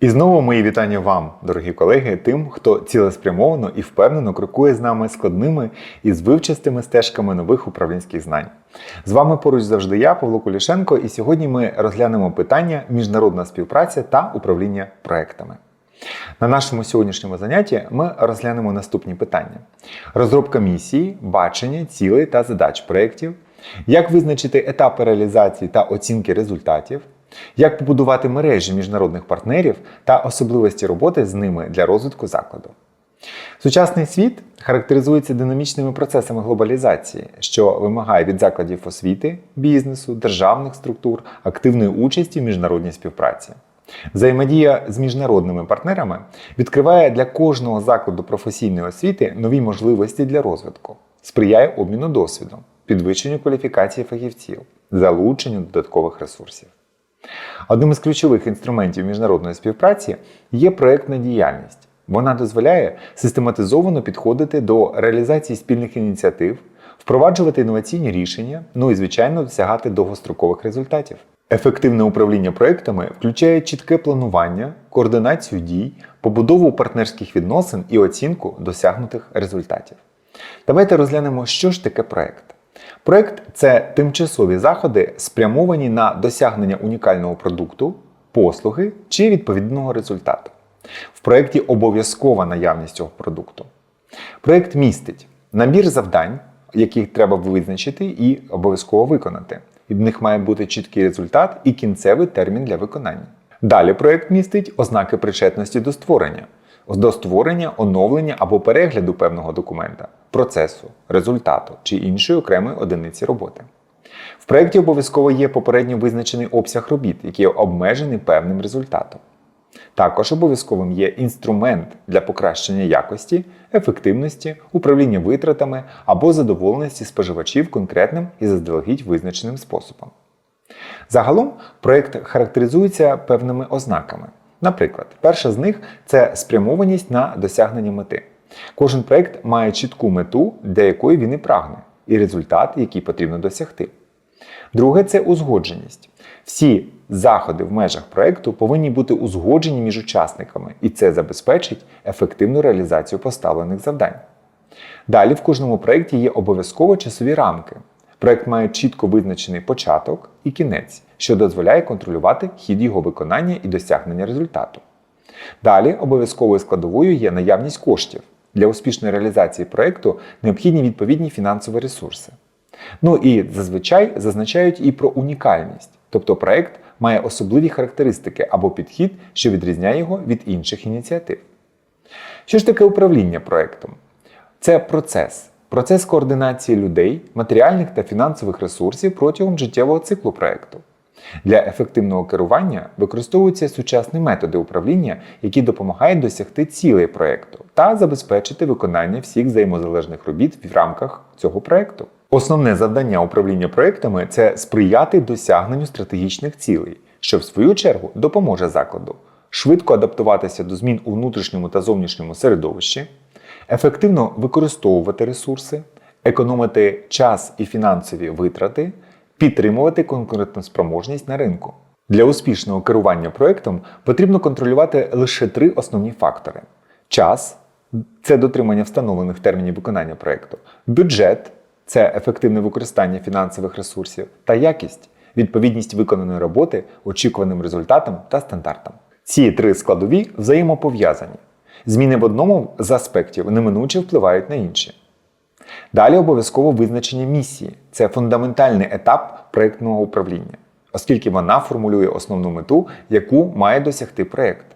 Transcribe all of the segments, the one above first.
І знову мої вітання вам, дорогі колеги, тим, хто цілеспрямовано і впевнено крокує з нами складними і з вивчастими стежками нових управлінських знань. З вами поруч завжди я, Павло Кулішенко, і сьогодні ми розглянемо питання міжнародна співпраця та управління проектами. На нашому сьогоднішньому занятті ми розглянемо наступні питання: розробка місії, бачення, цілей та задач проєктів, як визначити етапи реалізації та оцінки результатів, як побудувати мережі міжнародних партнерів та особливості роботи з ними для розвитку закладу. Сучасний світ характеризується динамічними процесами глобалізації, що вимагає від закладів освіти, бізнесу, державних структур активної участі в міжнародній співпраці. Взаємодія з міжнародними партнерами відкриває для кожного закладу професійної освіти нові можливості для розвитку, сприяє обміну досвідом, підвищенню кваліфікації фахівців, залученню додаткових ресурсів. Одним із ключових інструментів міжнародної співпраці є проєктна діяльність. Вона дозволяє систематизовано підходити до реалізації спільних ініціатив, впроваджувати інноваційні рішення, ну і, звичайно, досягати довгострокових результатів. Ефективне управління проектами включає чітке планування, координацію дій, побудову партнерських відносин і оцінку досягнутих результатів. Давайте розглянемо, що ж таке проект. Проект це тимчасові заходи, спрямовані на досягнення унікального продукту, послуги чи відповідного результату. В проєкті обов'язкова наявність цього продукту. Проєкт містить набір завдань, яких треба визначити і обов'язково виконати. Від них має бути чіткий результат і кінцевий термін для виконання. Далі проєкт містить ознаки причетності до створення, до створення, оновлення або перегляду певного документа, процесу, результату чи іншої окремої одиниці роботи. В проєкті обов'язково є попередньо визначений обсяг робіт, який обмежений певним результатом. Також обов'язковим є інструмент для покращення якості, ефективності, управління витратами або задоволеності споживачів конкретним і заздалегідь визначеним способом. Загалом проєкт характеризується певними ознаками. Наприклад, перша з них це спрямованість на досягнення мети. Кожен проєкт має чітку мету, для якої він і прагне, і результат, який потрібно досягти. Друге це узгодженість. Всі заходи в межах проєкту повинні бути узгоджені між учасниками, і це забезпечить ефективну реалізацію поставлених завдань. Далі в кожному проєкті є обов'язково часові рамки. Проєкт має чітко визначений початок і кінець, що дозволяє контролювати хід його виконання і досягнення результату. Далі обов'язковою складовою є наявність коштів. Для успішної реалізації проєкту необхідні відповідні фінансові ресурси. Ну і зазвичай зазначають і про унікальність, тобто проєкт має особливі характеристики або підхід, що відрізняє його від інших ініціатив. Що ж таке управління проєктом? Це процес, процес координації людей, матеріальних та фінансових ресурсів протягом життєвого циклу проєкту. Для ефективного керування використовуються сучасні методи управління, які допомагають досягти цілей проєкту та забезпечити виконання всіх взаємозалежних робіт в рамках цього проєкту. Основне завдання управління проєктами це сприяти досягненню стратегічних цілей, що в свою чергу допоможе закладу швидко адаптуватися до змін у внутрішньому та зовнішньому середовищі, ефективно використовувати ресурси, економити час і фінансові витрати, підтримувати конкурентоспроможність на ринку. Для успішного керування проєктом потрібно контролювати лише три основні фактори: час це дотримання встановлених термінів виконання проєкту, бюджет це ефективне використання фінансових ресурсів та якість, відповідність виконаної роботи очікуваним результатам та стандартам. Ці три складові взаємопов'язані. Зміни в одному з аспектів неминуче впливають на інші. Далі обов'язково визначення місії це фундаментальний етап проєктного управління, оскільки вона формулює основну мету, яку має досягти проєкт.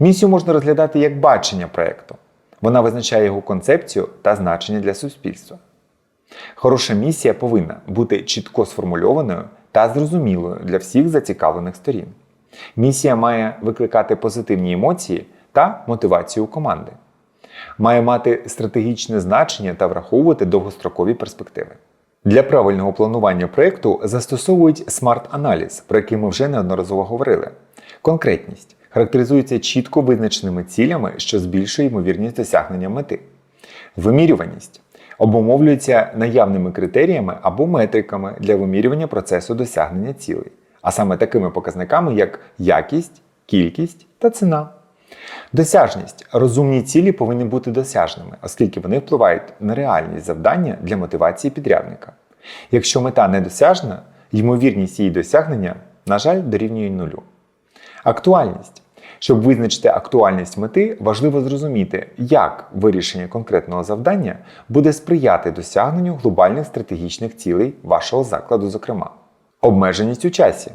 Місію можна розглядати як бачення проєкту. Вона визначає його концепцію та значення для суспільства. Хороша місія повинна бути чітко сформульованою та зрозумілою для всіх зацікавлених сторін. Місія має викликати позитивні емоції та мотивацію команди. Має мати стратегічне значення та враховувати довгострокові перспективи. Для правильного планування проєкту застосовують смарт-аналіз, про який ми вже неодноразово говорили. Конкретність характеризується чітко визначеними цілями, що збільшує ймовірність досягнення мети. Вимірюваність обумовлюється наявними критеріями або метриками для вимірювання процесу досягнення цілей, а саме такими показниками, як якість, кількість та ціна. Досяжність. Розумні цілі повинні бути досяжними, оскільки вони впливають на реальність завдання для мотивації підрядника. Якщо мета недосяжна, ймовірність її досягнення, на жаль, дорівнює нулю. Актуальність. Щоб визначити актуальність мети, важливо зрозуміти, як вирішення конкретного завдання буде сприяти досягненню глобальних стратегічних цілей вашого закладу, зокрема. Обмеженість у часі.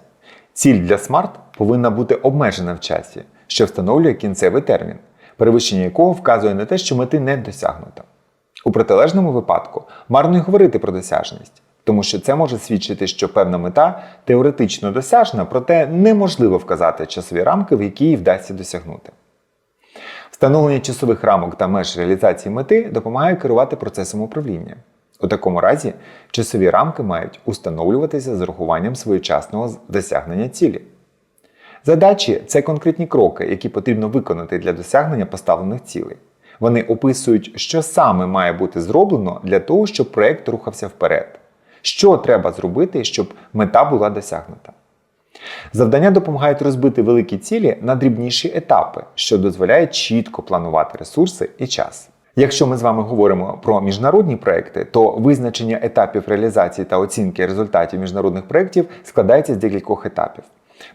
Ціль для SMART повинна бути обмежена в часі, що встановлює кінцевий термін, перевищення якого вказує на те, що мети не досягнуто. У протилежному випадку марно й говорити про досяжність, тому що це може свідчити, що певна мета теоретично досяжна, проте неможливо вказати часові рамки, в які її вдасться досягнути. Встановлення часових рамок та меж реалізації мети допомагає керувати процесом управління. У такому разі часові рамки мають установлюватися з урахуванням своєчасного досягнення цілі. Задачі це конкретні кроки, які потрібно виконати для досягнення поставлених цілей. Вони описують, що саме має бути зроблено для того, щоб проєкт рухався вперед. Що треба зробити, щоб мета була досягнута. Завдання допомагають розбити великі цілі на дрібніші етапи, що дозволяє чітко планувати ресурси і час. Якщо ми з вами говоримо про міжнародні проекти, то визначення етапів реалізації та оцінки результатів міжнародних проєктів складається з декількох етапів.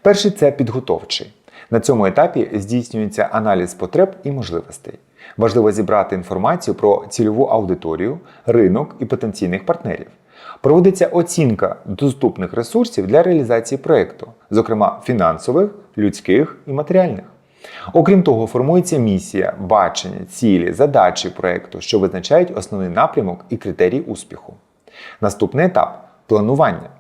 Перший це підготовчий. На цьому етапі здійснюється аналіз потреб і можливостей. Важливо зібрати інформацію про цільову аудиторію, ринок і потенційних партнерів. Проводиться оцінка доступних ресурсів для реалізації проєкту, зокрема фінансових, людських і матеріальних. Окрім того, формується місія, бачення, цілі, задачі проєкту, що визначають основний напрямок і критерії успіху. Наступний етап планування.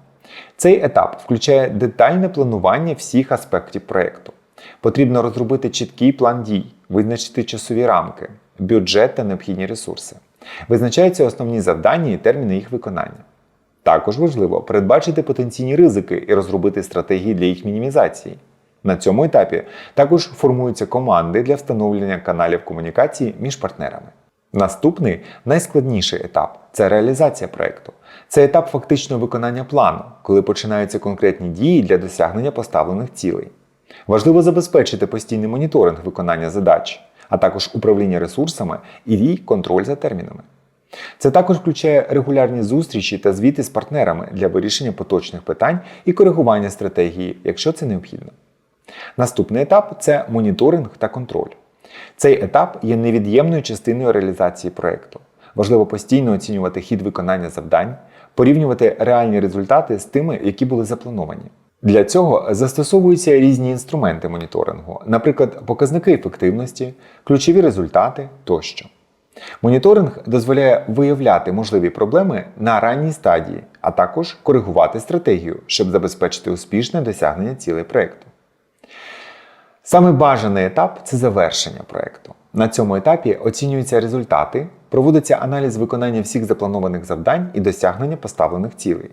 Цей етап включає детальне планування всіх аспектів проєкту. Потрібно розробити чіткий план дій, визначити часові рамки, бюджет та необхідні ресурси. Визначаються основні завдання і терміни їх виконання. Також важливо передбачити потенційні ризики і розробити стратегії для їх мінімізації. На цьому етапі також формуються команди для встановлення каналів комунікації між партнерами. Наступний найскладніший етап це реалізація проєкту. Це етап фактичного виконання плану, коли починаються конкретні дії для досягнення поставлених цілей. Важливо забезпечити постійний моніторинг виконання задач, а також управління ресурсами і контроль за термінами. Це також включає регулярні зустрічі та звіти з партнерами для вирішення поточних питань і коригування стратегії, якщо це необхідно. Наступний етап це моніторинг та контроль. Цей етап є невід'ємною частиною реалізації проєкту. Важливо постійно оцінювати хід виконання завдань, порівнювати реальні результати з тими, які були заплановані. Для цього застосовуються різні інструменти моніторингу, наприклад, показники ефективності, ключові результати тощо. Моніторинг дозволяє виявляти можливі проблеми на ранній стадії, а також коригувати стратегію, щоб забезпечити успішне досягнення цілей проєкту. Саме бажаний етап це завершення проєкту. На цьому етапі оцінюються результати, проводиться аналіз виконання всіх запланованих завдань і досягнення поставлених цілей.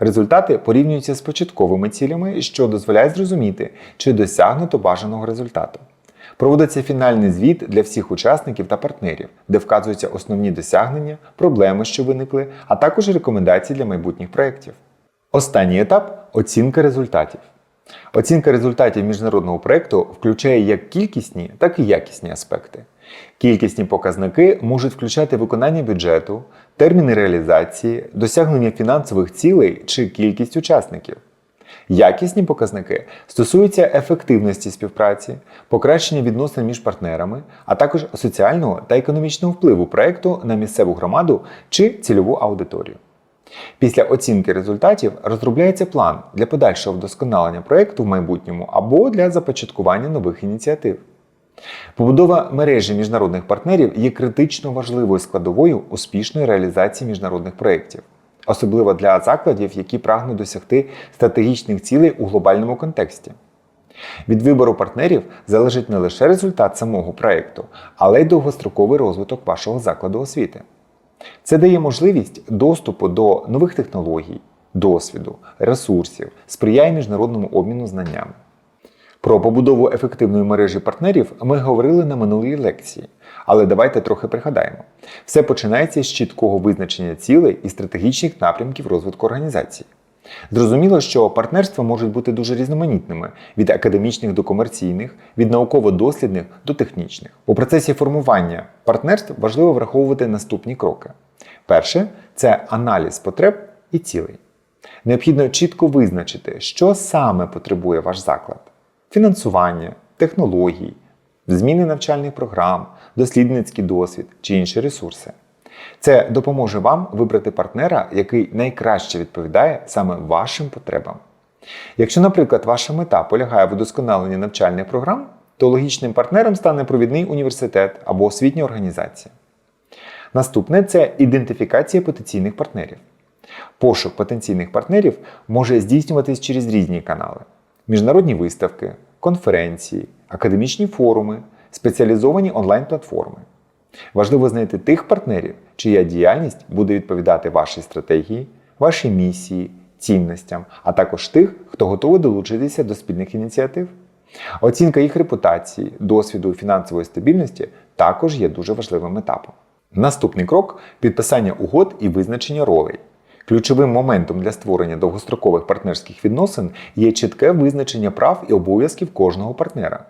Результати порівнюються з початковими цілями, що дозволяє зрозуміти, чи досягнуто бажаного результату. Проводиться фінальний звіт для всіх учасників та партнерів, де вказуються основні досягнення, проблеми, що виникли, а також рекомендації для майбутніх проєктів. Останній етап оцінка результатів. Оцінка результатів міжнародного проєкту включає як кількісні, так і якісні аспекти. Кількісні показники можуть включати виконання бюджету, терміни реалізації, досягнення фінансових цілей чи кількість учасників. Якісні показники стосуються ефективності співпраці, покращення відносин між партнерами, а також соціального та економічного впливу проєкту на місцеву громаду чи цільову аудиторію. Після оцінки результатів розробляється план для подальшого вдосконалення проєкту в майбутньому або для започаткування нових ініціатив. Побудова мережі міжнародних партнерів є критично важливою складовою успішної реалізації міжнародних проєктів, особливо для закладів, які прагнуть досягти стратегічних цілей у глобальному контексті. Від вибору партнерів залежить не лише результат самого проєкту, але й довгостроковий розвиток вашого закладу освіти. Це дає можливість доступу до нових технологій, досвіду, ресурсів, сприяє міжнародному обміну знаннями. Про побудову ефективної мережі партнерів ми говорили на минулій лекції, але давайте трохи пригадаємо. Все починається з чіткого визначення цілей і стратегічних напрямків розвитку організації. Зрозуміло, що партнерства можуть бути дуже різноманітними від академічних до комерційних, від науково-дослідних до технічних. У процесі формування партнерств важливо враховувати наступні кроки. Перше це аналіз потреб і цілей. Необхідно чітко визначити, що саме потребує ваш заклад: фінансування, технології, зміни навчальних програм, дослідницький досвід чи інші ресурси. Це допоможе вам вибрати партнера, який найкраще відповідає саме вашим потребам. Якщо, наприклад, ваша мета полягає в удосконаленні навчальних програм, то логічним партнером стане провідний університет або освітня організація. Наступне це ідентифікація потенційних партнерів. Пошук потенційних партнерів може здійснюватись через різні канали: міжнародні виставки, конференції, академічні форуми, спеціалізовані онлайн-платформи. Важливо знайти тих партнерів, чия діяльність буде відповідати вашій стратегії, вашій місії, цінностям, а також тих, хто готовий долучитися до спільних ініціатив. Оцінка їх репутації, досвіду і фінансової стабільності також є дуже важливим етапом. Наступний крок підписання угод і визначення ролей. Ключовим моментом для створення довгострокових партнерських відносин є чітке визначення прав і обов'язків кожного партнера.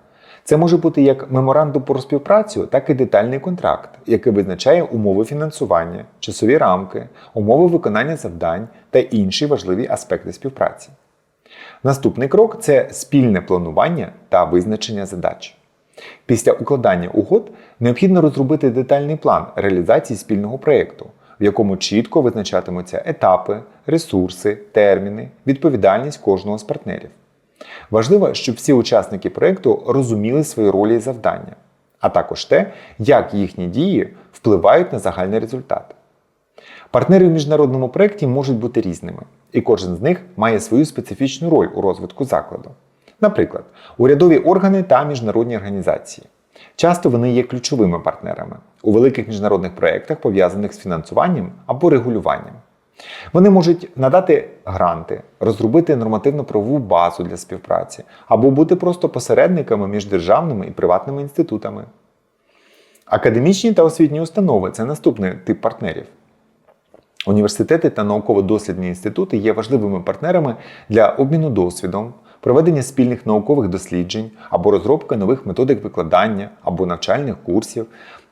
Це може бути як меморандум про співпрацю, так і детальний контракт, який визначає умови фінансування, часові рамки, умови виконання завдань та інші важливі аспекти співпраці. Наступний крок це спільне планування та визначення задач. Після укладання угод необхідно розробити детальний план реалізації спільного проєкту, в якому чітко визначатимуться етапи, ресурси, терміни, відповідальність кожного з партнерів. Важливо, щоб всі учасники проєкту розуміли свої ролі і завдання, а також те, як їхні дії впливають на загальний результат. Партнери в міжнародному проєкті можуть бути різними, і кожен з них має свою специфічну роль у розвитку закладу. Наприклад, урядові органи та міжнародні організації. Часто вони є ключовими партнерами у великих міжнародних проєктах, пов'язаних з фінансуванням або регулюванням. Вони можуть надати гранти, розробити нормативно-правову базу для співпраці або бути просто посередниками між державними і приватними інститутами. Академічні та освітні установи це наступний тип партнерів. Університети та науково-дослідні інститути є важливими партнерами для обміну досвідом, проведення спільних наукових досліджень або розробки нових методик викладання або навчальних курсів.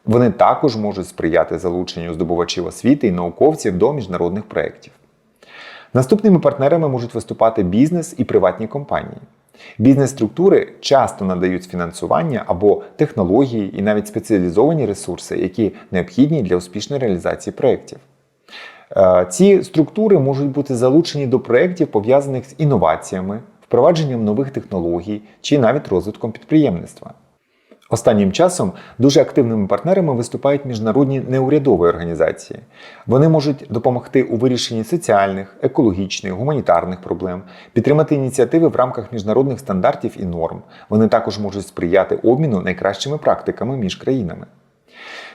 Вони також можуть сприяти залученню здобувачів освіти і науковців до міжнародних проєктів. Наступними партнерами можуть виступати бізнес і приватні компанії. Бізнес-структури часто надають фінансування або технології і навіть спеціалізовані ресурси, які необхідні для успішної реалізації проєктів. Е, Ці структури можуть бути залучені до проєктів, пов'язаних з інноваціями, впровадженням нових технологій чи навіть розвитком підприємництва. Останнім часом дуже активними партнерами виступають міжнародні неурядові організації. Вони можуть допомогти у вирішенні соціальних, екологічних, гуманітарних проблем, підтримати ініціативи в рамках міжнародних стандартів і норм. Вони також можуть сприяти обміну найкращими практиками між країнами.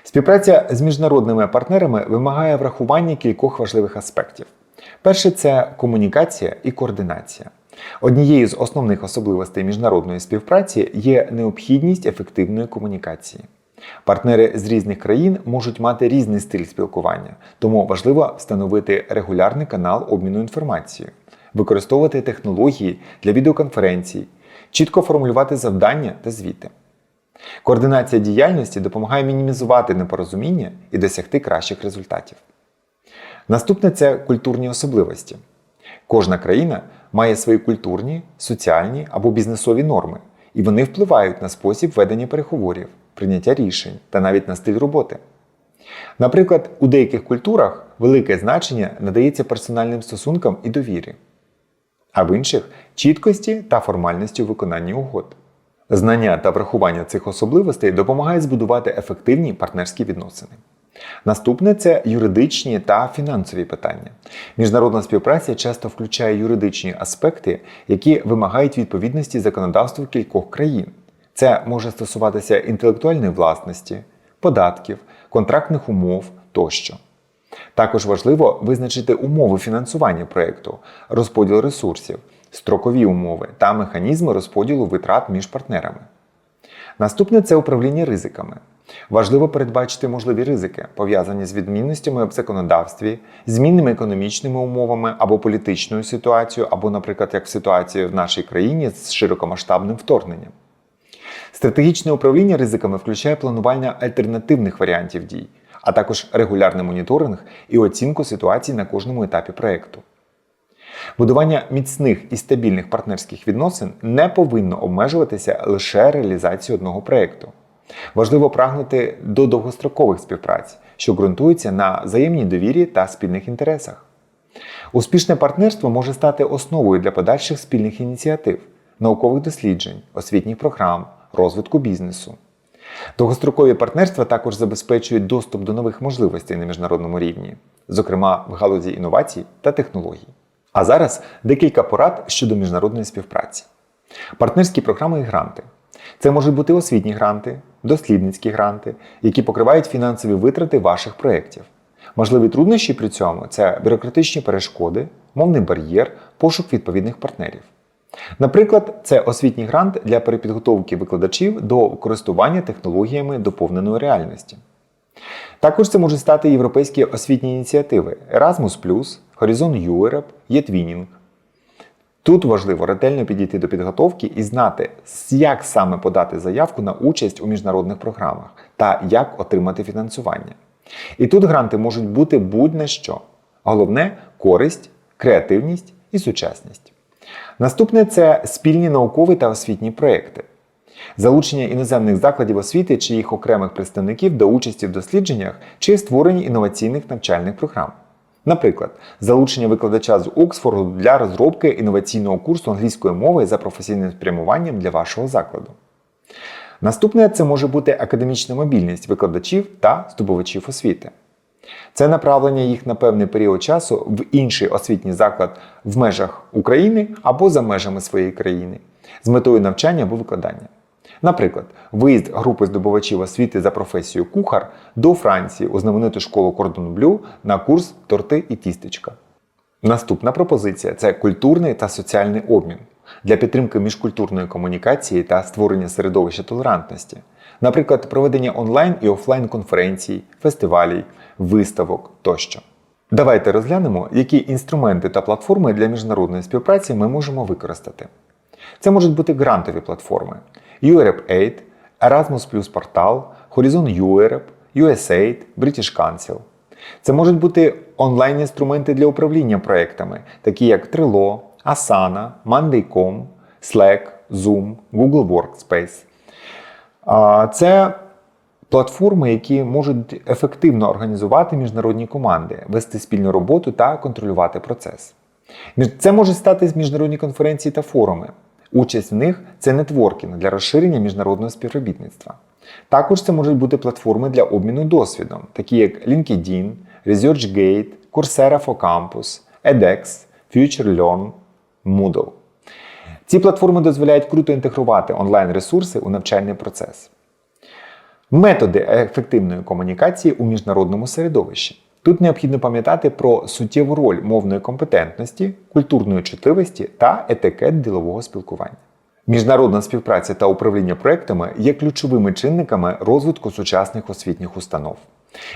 Співпраця з міжнародними партнерами вимагає врахування кількох важливих аспектів. Перше це комунікація і координація. Однією з основних особливостей міжнародної співпраці є необхідність ефективної комунікації. Партнери з різних країн можуть мати різний стиль спілкування, тому важливо встановити регулярний канал обміну інформацією, використовувати технології для відеоконференцій, чітко формулювати завдання та звіти. Координація діяльності допомагає мінімізувати непорозуміння і досягти кращих результатів. Наступне це культурні особливості. Кожна країна має свої культурні, соціальні або бізнесові норми, і вони впливають на спосіб ведення переговорів, прийняття рішень та навіть на стиль роботи. Наприклад, у деяких культурах велике значення надається персональним стосункам і довірі, а в інших чіткості та формальності у виконанні угод. Знання та врахування цих особливостей допомагає збудувати ефективні партнерські відносини. Наступне це юридичні та фінансові питання. Міжнародна співпраця часто включає юридичні аспекти, які вимагають відповідності законодавству кількох країн. Це може стосуватися інтелектуальної власності, податків, контрактних умов тощо. Також важливо визначити умови фінансування проєкту, розподіл ресурсів, строкові умови та механізми розподілу витрат між партнерами. Наступне це управління ризиками. Важливо передбачити можливі ризики, пов'язані з відмінностями в законодавстві, змінними економічними умовами або політичною ситуацією, або, наприклад, як в ситуації в нашій країні з широкомасштабним вторгненням. Стратегічне управління ризиками включає планування альтернативних варіантів дій, а також регулярний моніторинг і оцінку ситуації на кожному етапі проєкту. Будування міцних і стабільних партнерських відносин не повинно обмежуватися лише реалізацією одного проєкту. Важливо прагнути до довгострокових співпраць, що ґрунтуються на взаємній довірі та спільних інтересах. Успішне партнерство може стати основою для подальших спільних ініціатив, наукових досліджень, освітніх програм, розвитку бізнесу. Довгострокові партнерства також забезпечують доступ до нових можливостей на міжнародному рівні, зокрема в галузі інновацій та технологій. А зараз декілька порад щодо міжнародної співпраці. Партнерські програми і гранти. Це можуть бути освітні гранти, дослідницькі гранти, які покривають фінансові витрати ваших проєктів. Можливі труднощі при цьому це бюрократичні перешкоди, мовний бар'єр, пошук відповідних партнерів. Наприклад, це освітній грант для перепідготовки викладачів до користування технологіями доповненої реальності. Також це можуть стати європейські освітні ініціативи Erasmus, Horizon Europe, eTwinning. Тут важливо ретельно підійти до підготовки і знати, як саме подати заявку на участь у міжнародних програмах та як отримати фінансування. І тут гранти можуть бути будь-на що. Головне користь, креативність і сучасність. Наступне це спільні наукові та освітні проекти. Залучення іноземних закладів освіти чи їх окремих представників до участі в дослідженнях чи створенні інноваційних навчальних програм. Наприклад, залучення викладача з Оксфорду для розробки інноваційного курсу англійської мови за професійним спрямуванням для вашого закладу. Наступне це може бути академічна мобільність викладачів та здобувачів освіти. Це направлення їх на певний період часу в інший освітній заклад в межах України або за межами своєї країни з метою навчання або викладання. Наприклад, виїзд групи здобувачів освіти за професією кухар до Франції у знамениту школу Кордон Блю на курс торти і тістечка. Наступна пропозиція це культурний та соціальний обмін для підтримки міжкультурної комунікації та створення середовища толерантності, наприклад, проведення онлайн і офлайн конференцій, фестивалів, виставок тощо. Давайте розглянемо, які інструменти та платформи для міжнародної співпраці ми можемо використати. Це можуть бути грантові платформи Europe Erasmus Plus портал, Horizon Europe, USAID, British Council. Це можуть бути онлайн-інструменти для управління проектами, такі як Trello, Asana, Monday.com, Slack, Zoom, Google Workspace. Це платформи, які можуть ефективно організувати міжнародні команди, вести спільну роботу та контролювати процес. Це можуть стати міжнародні конференції та форуми. Участь в них це нетворкінг для розширення міжнародного співробітництва. Також це можуть бути платформи для обміну досвідом, такі як LinkedIn, ResearchGate, Coursera for Campus, edX, FutureLearn, Moodle. Ці платформи дозволяють круто інтегрувати онлайн-ресурси у навчальний процес. Методи ефективної комунікації у міжнародному середовищі. Тут необхідно пам'ятати про суттєву роль мовної компетентності, культурної чутливості та етикет ділового спілкування. Міжнародна співпраця та управління проектами є ключовими чинниками розвитку сучасних освітніх установ.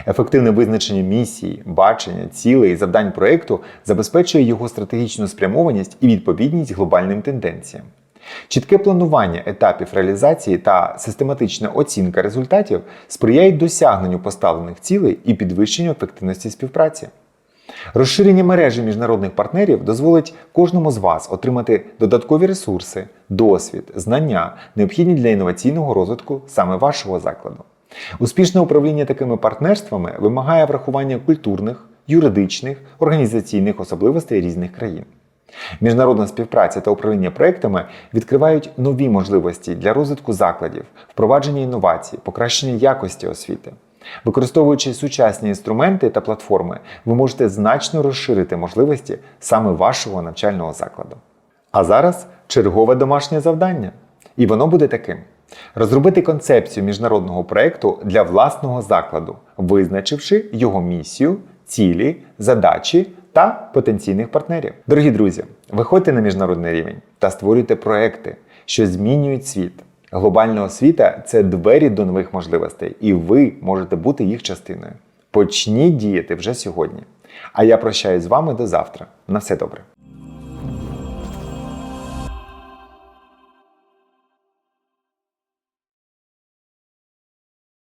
Ефективне визначення місії, бачення, цілей і завдань проекту забезпечує його стратегічну спрямованість і відповідність глобальним тенденціям. Чітке планування етапів реалізації та систематична оцінка результатів сприяють досягненню поставлених цілей і підвищенню ефективності співпраці. Розширення мережі міжнародних партнерів дозволить кожному з вас отримати додаткові ресурси, досвід, знання, необхідні для інноваційного розвитку саме вашого закладу. Успішне управління такими партнерствами вимагає врахування культурних, юридичних, організаційних особливостей різних країн. Міжнародна співпраця та управління проектами відкривають нові можливості для розвитку закладів, впровадження інновацій, покращення якості освіти. Використовуючи сучасні інструменти та платформи, ви можете значно розширити можливості саме вашого навчального закладу. А зараз чергове домашнє завдання. І воно буде таким: розробити концепцію міжнародного проєкту для власного закладу, визначивши його місію, цілі, задачі та потенційних партнерів. Дорогі друзі, виходьте на міжнародний рівень та створюйте проекти, що змінюють світ. Глобальна освіта це двері до нових можливостей, і ви можете бути їх частиною. Почніть діяти вже сьогодні. А я прощаюсь з вами до завтра. На все добре.